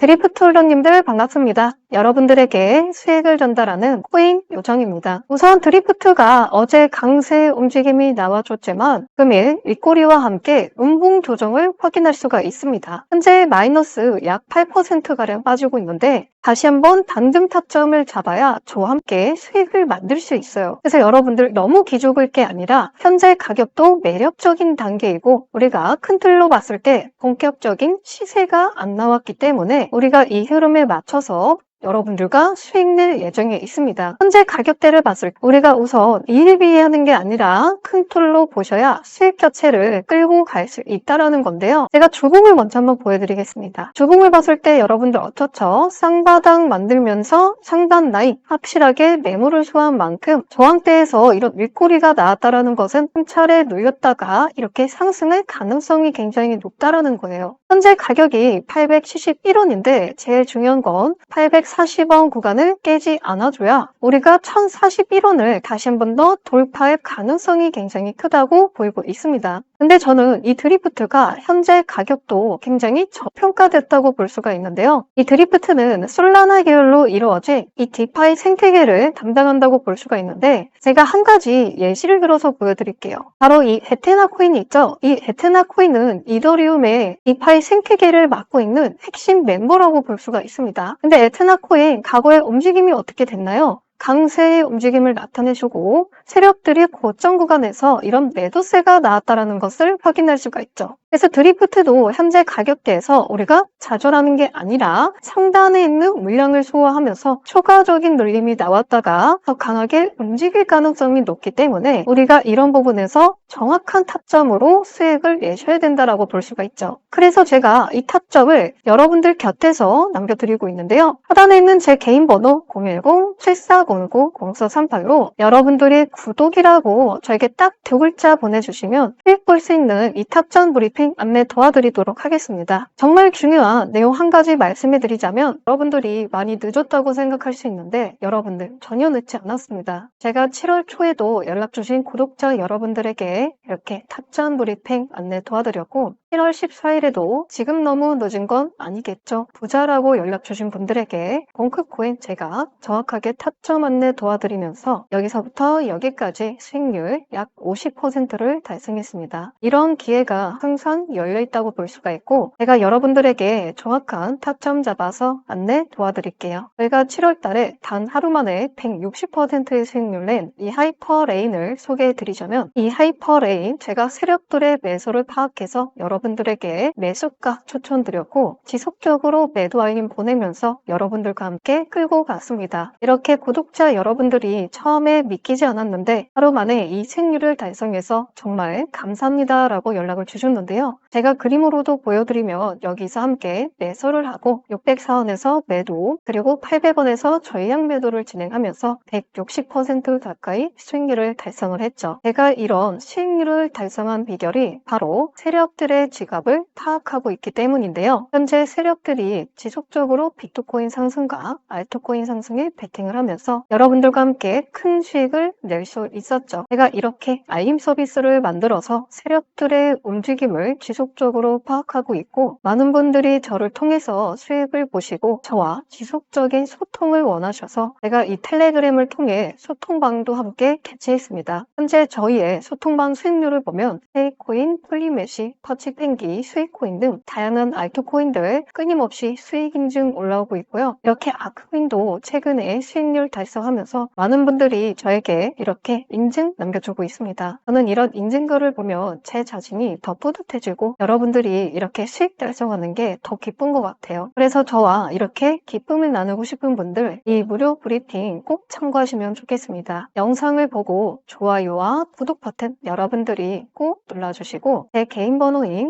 드리프트 홀더님들 반갑습니다. 여러분들에게 수익을 전달하는 코인 요정입니다. 우선 드리프트가 어제 강세 움직임이 나와줬지만 금일 윗꼬리와 함께 음봉 조정을 확인할 수가 있습니다. 현재 마이너스 약 8%가량 빠지고 있는데 다시 한번 단등 타점을 잡아야 저와 함께 수익을 만들 수 있어요. 그래서 여러분들 너무 기죽을 게 아니라 현재 가격도 매력적인 단계이고 우리가 큰 틀로 봤을 때 본격적인 시세가 안 나왔기 때문에 우리가 이 흐름에 맞춰서 여러분들과 수익 낼 예정에 있습니다. 현재 가격대를 봤을 때 우리가 우선 일비하는 게 아니라 큰 틀로 보셔야 수익 자체를 끌고 갈 수 있다라는 건데요. 제가 주봉을 먼저 한번 보여드리겠습니다. 주봉을 봤을 때 여러분들 어떻죠? 쌍바닥 만들면서 상단 라인 확실하게 매물을 소화한 만큼 저항대에서 이런 윗꼬리가 나왔다라는 것은 한 차례 눌렸다가 이렇게 상승할 가능성이 굉장히 높다라는 거예요. 현재 가격이 871원인데 제일 중요한 건 840원 구간을 깨지 않아줘야 우리가 1041원을 다시 한 번 더 돌파할 가능성이 굉장히 크다고 보이고 있습니다. 근데 저는 이 드리프트가 현재 가격도 굉장히 저평가됐다고 볼 수가 있는데요. 이 드리프트는 솔라나 계열로 이루어진 이 디파이 생태계를 담당한다고 볼 수가 있는데 제가 한 가지 예시를 들어서 보여드릴게요. 바로 이 에테나 코인이 있죠. 이 에테나 코인은 이더리움의 디파이 생태계를 맡고 있는 핵심 멤버라고 볼 수가 있습니다. 근데 에테나 코인 과거의 움직임이 어떻게 됐나요? 강세의 움직임을 나타내주고 세력들이 고점 구간에서 이런 매도세가 나왔다는 것을 확인할 수가 있죠. 그래서 드리프트도 현재 가격대에서 우리가 좌절하는 게 아니라 상단에 있는 물량을 소화하면서 초과적인 눌림이 나왔다가 더 강하게 움직일 가능성이 높기 때문에 우리가 이런 부분에서 정확한 타점으로 수익을 내셔야 된다라고 볼 수가 있죠. 그래서 제가 이 타점을 여러분들 곁에서 남겨드리고 있는데요. 하단에 있는 제 개인 번호 010-7409-0438로 여러분들이 구독이라고 저에게 딱 두 글자 보내주시면 수익 볼 수 있는 이 타점 브리핑 안내 도와드리도록 하겠습니다. 정말 중요한 내용 한 가지 말씀해 드리자면 여러분들이 많이 늦었다고 생각할 수 있는데 여러분들 전혀 늦지 않았습니다. 제가 7월 초에도 연락 주신 구독자 여러분들에게 이렇게 타점 브리핑 안내 도와드렸고 1월 14일에도 지금 너무 늦은 건 아니겠죠. 부자라고 연락 주신 분들에게 벙크코인 제가 정확하게 타점 안내 도와드리면서 여기서부터 여기까지 수익률 약 50%를 달성했습니다. 이런 기회가 항상 열려 있다고 볼 수가 있고 제가 여러분들에게 정확한 타점 잡아서 안내 도와드릴게요. 저희가 7월 달에 단 하루 만에 160%의 수익률 낸 이 하이퍼 레인을 소개해 드리자면 이 하이퍼 레인 제가 세력들의 매수를 파악해서 여러 분들에게 매수가 추천드렸고 지속적으로 매도 알림 보내면서 여러분들과 함께 끌고 갔습니다. 이렇게 구독자 여러분들이 처음에 믿기지 않았는데 하루 만에 이 수익률을 달성해서 정말 감사합니다 라고 연락을 주셨는데요. 제가 그림으로도 보여드리면 여기서 함께 매수를 하고 604원에서 매도 그리고 800원에서 전량 매도를 진행하면서 160% 가까이 수익률을 달성을 했죠. 제가 이런 수익률을 달성한 비결이 바로 세력들 의 지갑을 파악하고 있기 때문인데요. 현재 세력들이 지속적으로 비트코인 상승과 알트코인 상승에 베팅을 하면서 여러분들과 함께 큰 수익을 낼 수 있었죠. 제가 이렇게 알림 서비스를 만들어서 세력들의 움직임을 지속적으로 파악하고 있고 많은 분들이 저를 통해서 수익을 보시고 저와 지속적인 소통을 원하셔서 제가 이 텔레그램을 통해 소통방도 함께 개최했습니다. 현재 저희의 소통방 수익률을 보면 페이코인, 폴리메시, 터치 pen기, 스위코인 등 다양한 알트코인들 끊임없이 수익 인증 올라오고 있고요. 이렇게 아크코인도 최근에 수익률 달성하면서 많은 분들이 저에게 이렇게 인증 남겨주고 있습니다. 저는 이런 인증글을 보면 제 자신이 더 뿌듯해지고 여러분들이 이렇게 수익 달성하는 게 더 기쁜 것 같아요. 그래서 저와 이렇게 기쁨을 나누고 싶은 분들 이 무료 브리핑 꼭 참고하시면 좋겠습니다. 영상을 보고 좋아요와 구독 버튼 여러분들이 꼭 눌러주시고 제 개인 번호인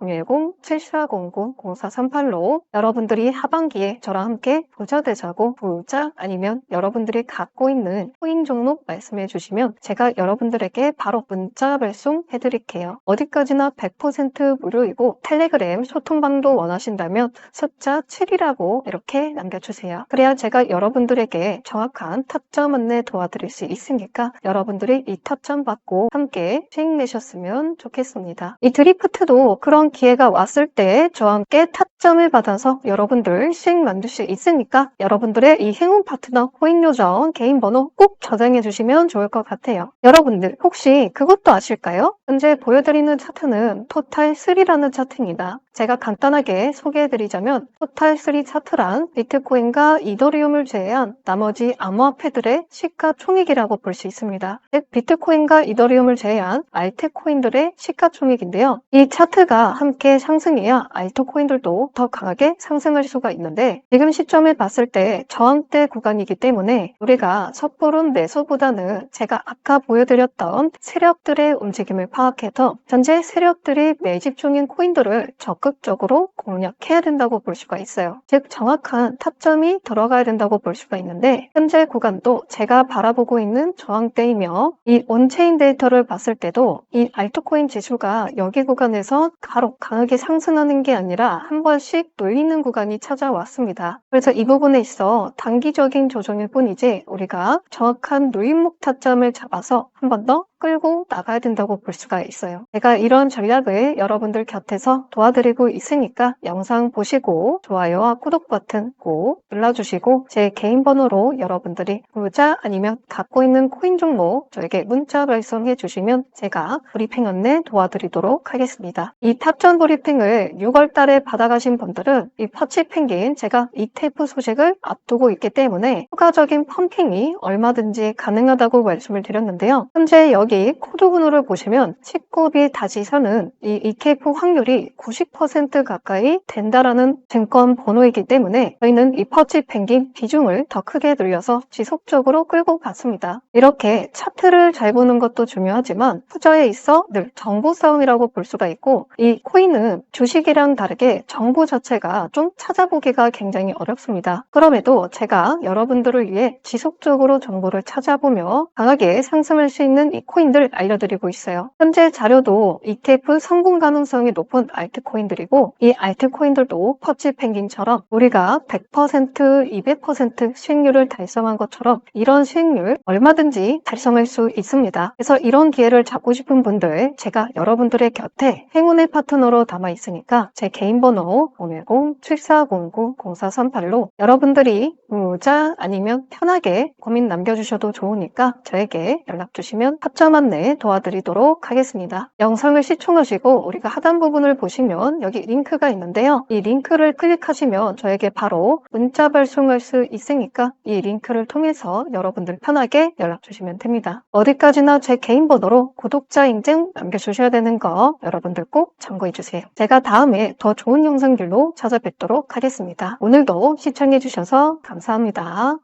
010-7400-0438로 여러분들이 하반기에 저랑 함께 부자 되자고 부자 아니면 여러분들이 갖고 있는 코인 종목 말씀해 주시면 제가 여러분들에게 바로 문자 발송 해 드릴게요. 어디까지나 100% 무료이고 텔레그램 소통방도 원하신다면 숫자 7이라고 이렇게 남겨주세요. 그래야 제가 여러분들에게 정확한 타점 안내 도와드릴 수 있으니까 여러분들이 이 타점 받고 함께 수익 내셨으면 좋겠습니다. 이 드리프트도 그런 이런 기회가 왔을 때 저와 함께 타점을 받아서 여러분들 수익 만들 수 있으니까 여러분들의 이 행운 파트너 코인 요정 개인 번호 꼭 저장해 주시면 좋을 것 같아요. 여러분들 혹시 그것도 아실까요? 현재 보여드리는 차트는 토탈 3라는 차트입니다. 제가 간단하게 소개해드리자면 토탈 3 차트란 비트코인과 이더리움을 제외한 나머지 암호화폐들의 시가총액이라고 볼 수 있습니다. 즉 비트코인과 이더리움을 제외한 알트코인들의 시가총액인데요. 이 차트가 함께 상승해야 알트코인들도 더 강하게 상승할 수가 있는데 지금 시점을 봤을 때 저항대 구간이기 때문에 우리가 섣부른 매수보다는 제가 아까 보여드렸던 세력들의 움직임을 파악해서 현재 세력들이 매집 중인 코인들을 적극적으로 공략해야 된다고 볼 수가 있어요. 즉 정확한 타점이 들어가야 된다고 볼 수가 있는데 현재 구간도 제가 바라보고 있는 저항대이며 이 온체인 데이터를 봤을 때도 이 알트코인 지수가 여기 구간에서 바로 강하게 상승하는 게 아니라 한 번씩 눌리는 구간이 찾아왔습니다. 그래서 이 부분에 있어 단기적인 조정일 뿐이지 우리가 정확한 누임목 타점을 잡아서 한 번 더 끌고 나가야 된다고 볼 수가 있어요. 제가 이런 전략을 여러분들 곁에서 도와드리고 있으니까 영상 보시고 좋아요와 구독 버튼 꼭 눌러주시고 제 개인 번호로 여러분들이 부자 아니면 갖고 있는 코인 종목 저에게 문자 발송해 주시면 제가 브리핑 안내 도와드리도록 하겠습니다. 이 탑전 브리핑을 6월 달에 받아가신 분들은 이 퍼치 펭귄 제가 ETF 소식을 앞두고 있기 때문에 추가적인 펌핑이 얼마든지 가능하다고 말씀을 드렸는데요. 현재 여기 코드 번호를 보시면 19비 다지선은 이 ETF 확률이 90% 가까이 된다라는 증권 번호이기 때문에 저희는 이 퍼치 펭귄 비중을 더 크게 늘려서 지속적으로 끌고 갔습니다. 이렇게 차트를 잘 보는 것도 중요하지만 투자에 있어 늘 정보 싸움이라고 볼 수가 있고 이 코인은 주식이랑 다르게 정보 자체가 좀 찾아보기가 굉장히 어렵습니다. 그럼에도 제가 여러분들을 위해 지속적으로 정보를 찾아보며 강하게 상승할 수 있는 이 코인 들 알려드리고 있어요. 현재 자료도 ETF 성공 가능성이 높은 알트코인들이고 이 알트코인들도 퍼치 펭귄처럼 우리가 100%, 200% 수익률을 달성한 것처럼 이런 수익률 얼마든지 달성할 수 있습니다. 그래서 이런 기회를 잡고 싶은 분들 제가 여러분들의 곁에 행운의 파트너로 담아 있으니까 제 개인 번호 010-7409-0438로 여러분들이 무자 아니면 편하게 고민 남겨주셔도 좋으니까 저에게 연락 주시면 합점 안내 도와드리도록 하겠습니다. 영상을 시청하시고 우리가 하단 부분을 보시면 여기 링크가 있는데요. 이 링크를 클릭하시면 저에게 바로 문자 발송할 수 있으니까 이 링크를 통해서 여러분들 편하게 연락 주시면 됩니다. 어디까지나 제 개인 번호로 구독자 인증 남겨주셔야 되는 거 여러분들 꼭 참고해 주세요. 제가 다음에 더 좋은 영상들로 찾아뵙도록 하겠습니다. 오늘도 시청해 주셔서 감사합니다.